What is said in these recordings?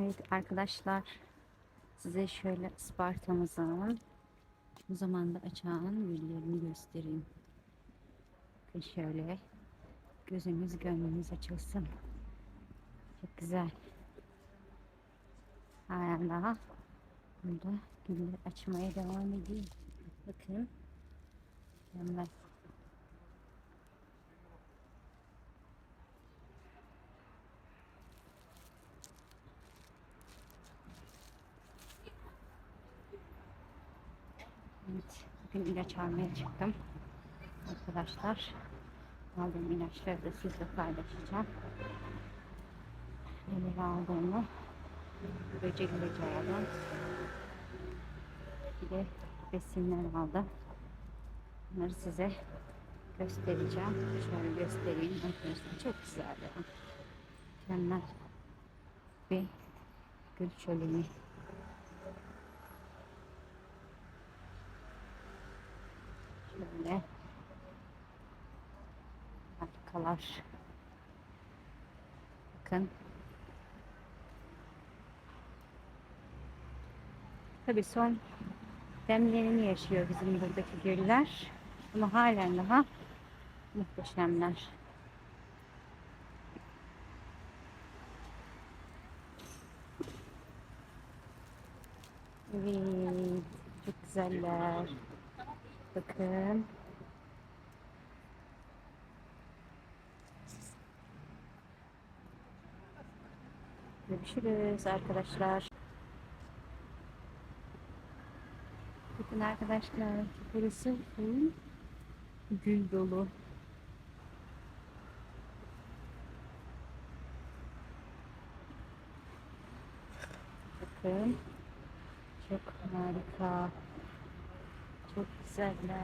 Evet arkadaşlar size şöyle Isparta'mızın bu zamanda açan güllerini göstereyim. Bakın şöyle gözünüz gönlünüz açılsın. Çok güzel. Halen daha burada güller açmaya devam ediyor. Bakın. Mükemmel. Evet, bugün ilaç almaya çıktım. Arkadaşlar, aldığım ilaçları da sizle paylaşacağım. Neler aldığımı, böcek ilacı aldım. Bir de besinler aldım. Bunları size göstereceğim. Şöyle göstereyim arkadaşlar. Çok güzel. Mükemmel bir gül şöleni. Şöyle harikalar. Bakın. Tabii son demlerini yaşıyor bizim buradaki güller. Ama halen daha muhteşemler. Evet, çok güzeller. Bakın. Görüşürüz arkadaşlar. Bakın arkadaşlar, burası full gül dolu. Bakın. Çok harika. Güzeller.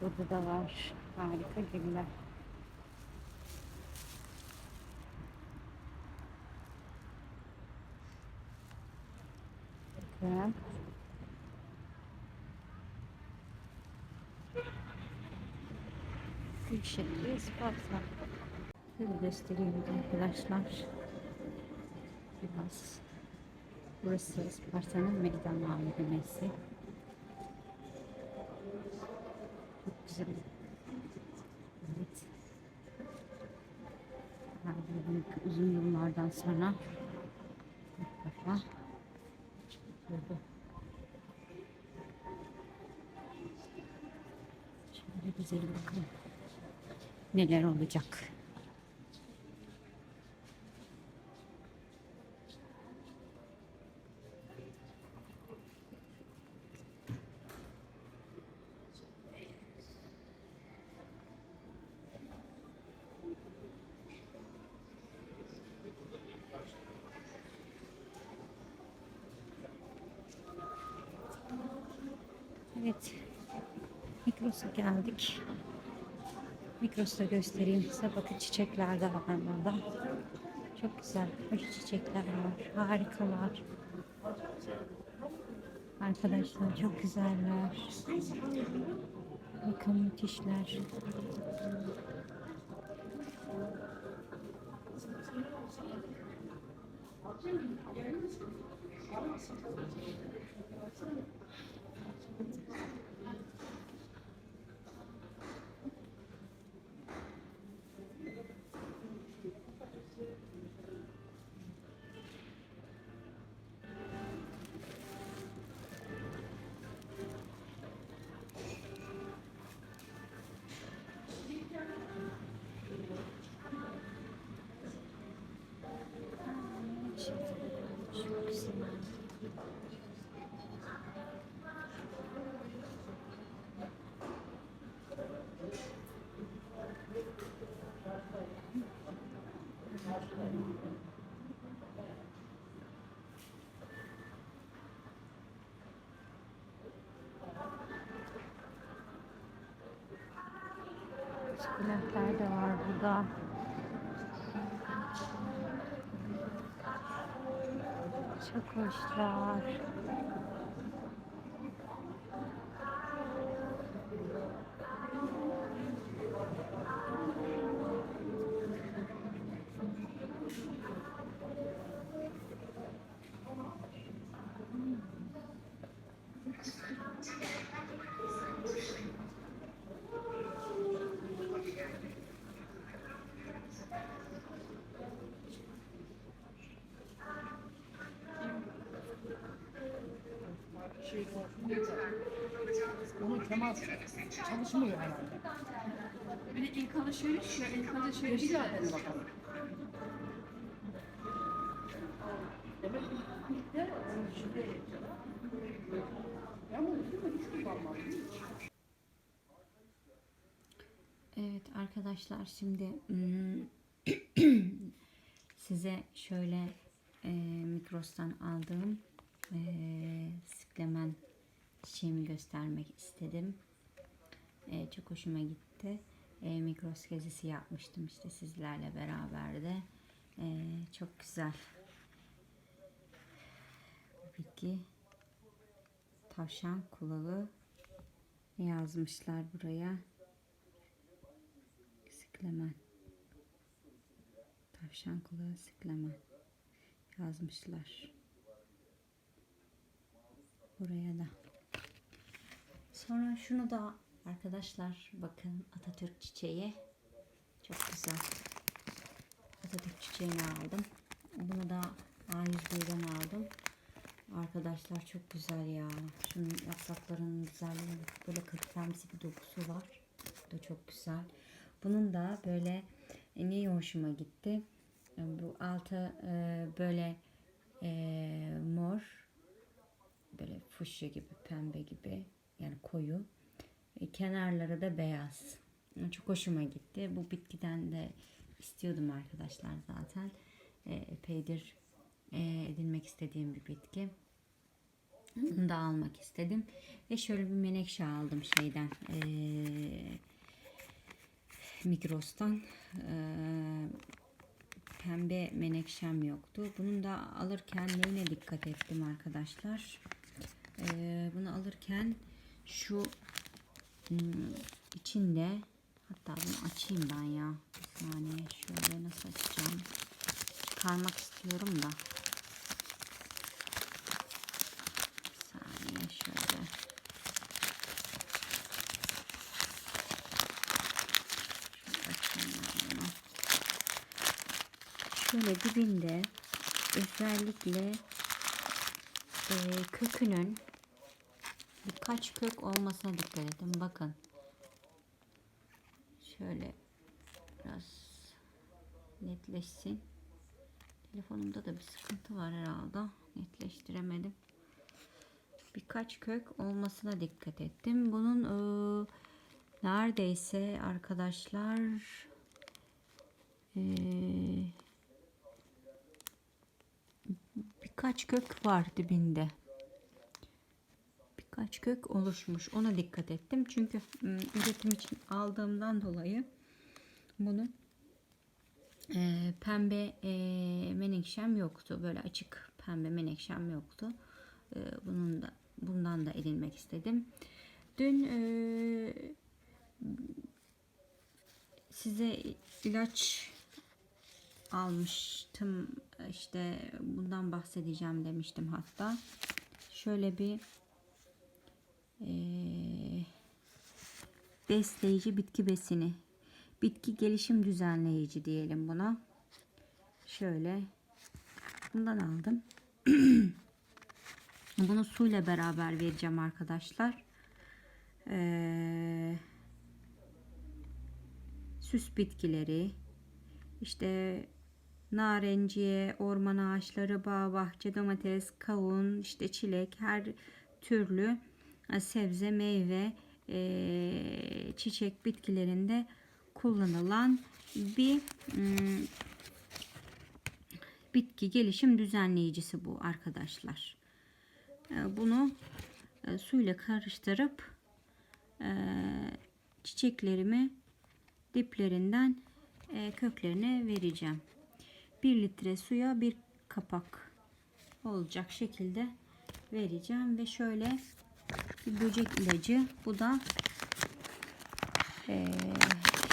Burada da var. Harika güller. Bakın. Gül şekli Isparta. Şöyle göstereyim arkadaşlar. Biraz. Burası Isparta'nın meydan mahallesi. Çok güzel. Evet. Uzun yıllardan sonra ilk defa Şurada. Şöyle güzel bakalım. Neler olacak. Evet. Mikros'a geldik. Mikros'ta göstereyim size. Bakın çiçekler de var burada. Çok güzel. Hoş çiçekler var. Harikalar. Arkadaşlar çok güzeller. Bakın müthişler. Çok Sukulentler de var burada. Çok hoşlar. şey Onun temas çalışmıyor herhalde. Bir de ilk alışveriş ya ilk alışveriş ilk içinde Ya? Hiç kullanmadım. Evet arkadaşlar şimdi hmm, size şöyle e, Mikros'tan aldığım e, siklemen çiçeğimi göstermek istedim. E, çok hoşuma gitti. E, Mikros gezisi yapmıştım işte sizlerle beraber de. E, çok güzel. Bitki tavşan kulağı yazmışlar buraya. Siklemen. Tavşan kulağı siklemen. Yazmışlar. Buraya da. Sonra şunu da arkadaşlar bakın Atatürk çiçeği. Çok güzel. Atatürk çiçeğini aldım. Bunu da A101'den aldım. Arkadaşlar çok güzel ya. Şunun yapraklarının güzelliği böyle kırklarımsı bir dokusu var. Bu da çok güzel. Bunun da böyle e, neyi hoşuma gitti? E, Bu altı e, böyle e, mor böyle fuşya gibi pembe gibi yani koyu. E, kenarları da beyaz. E, çok hoşuma gitti. Bu bitkiden de istiyordum arkadaşlar zaten. E, epeydir e, edinmek istediğim bir bitki. Bunu da almak istedim. Ve şöyle bir menekşe aldım şeyden eee Migros'tan. Eee, pembe menekşem yoktu. Bunun da alırken neyine dikkat ettim arkadaşlar. Eee, bunu alırken şu hmm, içinde hatta bunu açayım ben ya. Bir saniye şöyle nasıl açacağım. Çıkarmak istiyorum da. Bir saniye şöyle. Şöyle dibinde özellikle e, kökünün birkaç kök olmasına dikkat edin. Bakın. Şöyle biraz netleşsin. Telefonumda da bir sıkıntı var herhalde. Netleştiremedim. Birkaç kök olmasına dikkat ettim. Bunun e, neredeyse arkadaşlar e, birkaç kök var dibinde. Birkaç kök oluşmuş. Ona dikkat ettim. Çünkü m, üretim için aldığımdan dolayı bunu e, pembe e, menekşem yoktu. Böyle açık pembe menekşem yoktu. E, bunun da bundan da edinmek istedim. Dün e, size ilaç almıştım. İşte bundan bahsedeceğim demiştim hatta. Şöyle bir besleyici bitki besini. Bitki gelişim düzenleyici diyelim buna. Şöyle bundan aldım. Bunu suyla beraber vereceğim arkadaşlar. Eee süs bitkileri, işte narenciye, orman ağaçları, bağ, bahçe, domates, kavun, işte çilek, her türlü sebze, meyve, e, çiçek bitkilerinde kullanılan bir mm, bitki gelişim düzenleyicisi bu arkadaşlar. E, Bunu e, suyla karıştırıp çiçeklerimi diplerinden köklerine vereceğim. 1 litre suya bir kapak olacak şekilde vereceğim ve şöyle bir böcek ilacı. Bu da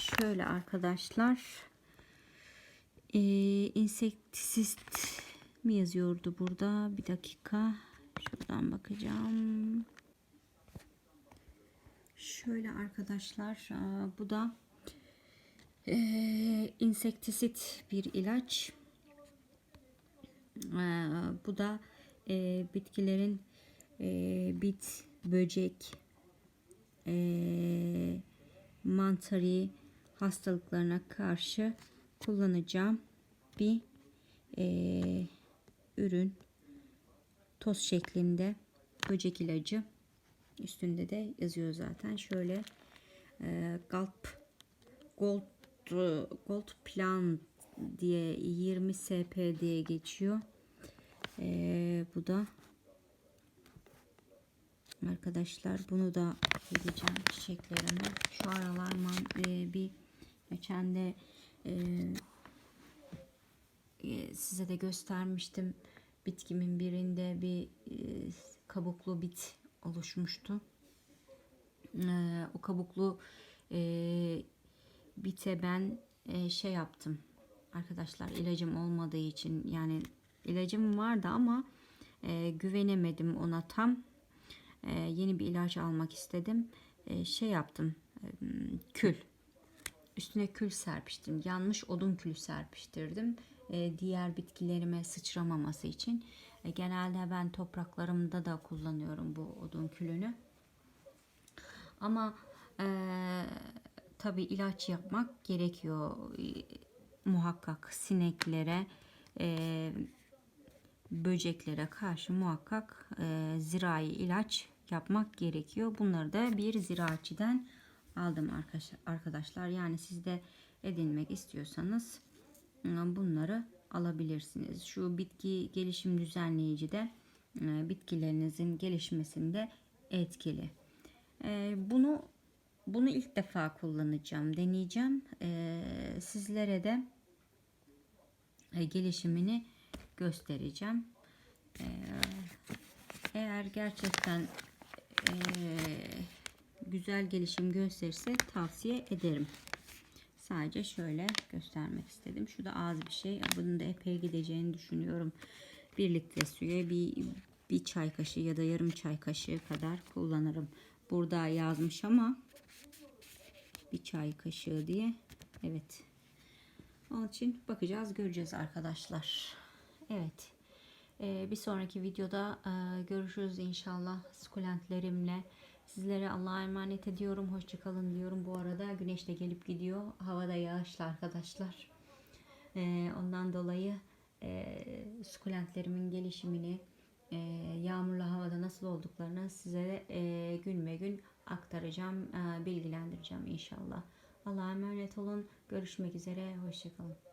şöyle arkadaşlar. Eee insektisist mi yazıyordu burada? Bir dakika. Şuradan bakacağım. Şöyle arkadaşlar bu da insektisit bir ilaç. Bu da bitkilerin bit, böcek, eee mantari hastalıklarına karşı kullanacağım bir eee, ürün. Toz şeklinde böcek ilacı. Üstünde de yazıyor zaten. Şöyle eee Galp Gold Gold Plan diye 20 SP diye geçiyor. Ee, bu da arkadaşlar bunu da vereceğim çiçeklerime. Şu aralar man, e, bir geçen de e, e, size de göstermiştim. Bitkimin birinde bir e, kabuklu bit oluşmuştu. E, o kabuklu e, bite ben e, şey yaptım arkadaşlar ilacım olmadığı için yani ilacım vardı ama e, güvenemedim ona tam E, yeni bir ilaç almak istedim. E, şey yaptım kül. Üstüne kül serpiştim yanmış odun külü serpiştirdim. E, diğer bitkilerime sıçramaması için. Genelde ben topraklarımda da kullanıyorum bu odun külünü. Ama e, tabi ilaç yapmak gerekiyor. Muhakkak sineklere e, böceklere karşı muhakkak e, zirai ilaç yapmak gerekiyor. Bunları da bir ziraatçiden aldım arkadaşlar. Yani siz de edinmek istiyorsanız e, bunları alabilirsiniz. Şu bitki gelişim düzenleyici de e, bitkilerinizin gelişmesinde etkili. E, bunu bunu ilk defa kullanacağım, deneyeceğim. Sizlere de gelişimini göstereceğim. E, eğer gerçekten e, güzel gelişim gösterirse tavsiye ederim. Sadece şöyle göstermek istedim. Şu da az bir şey. Bunun da epey gideceğini düşünüyorum. Bir litre suya bir, bir çay kaşığı ya da yarım çay kaşığı kadar kullanırım. Burada yazmış ama bir çay kaşığı diye. Evet. Onun için bakacağız, göreceğiz arkadaşlar. Evet. Ee, bir sonraki videoda e, görüşürüz inşallah sukulentlerimle. Sizlere Allah'a emanet ediyorum. Hoşçakalın diyorum. Bu arada güneş de gelip gidiyor. Havada yağışlı arkadaşlar. Ee, ondan dolayı e, sukulentlerimin gelişimini, e, yağmurlu havada nasıl olduklarını size gün ve gün aktaracağım, bilgilendireceğim inşallah. Allah'a emanet olun. Görüşmek üzere. Hoşçakalın.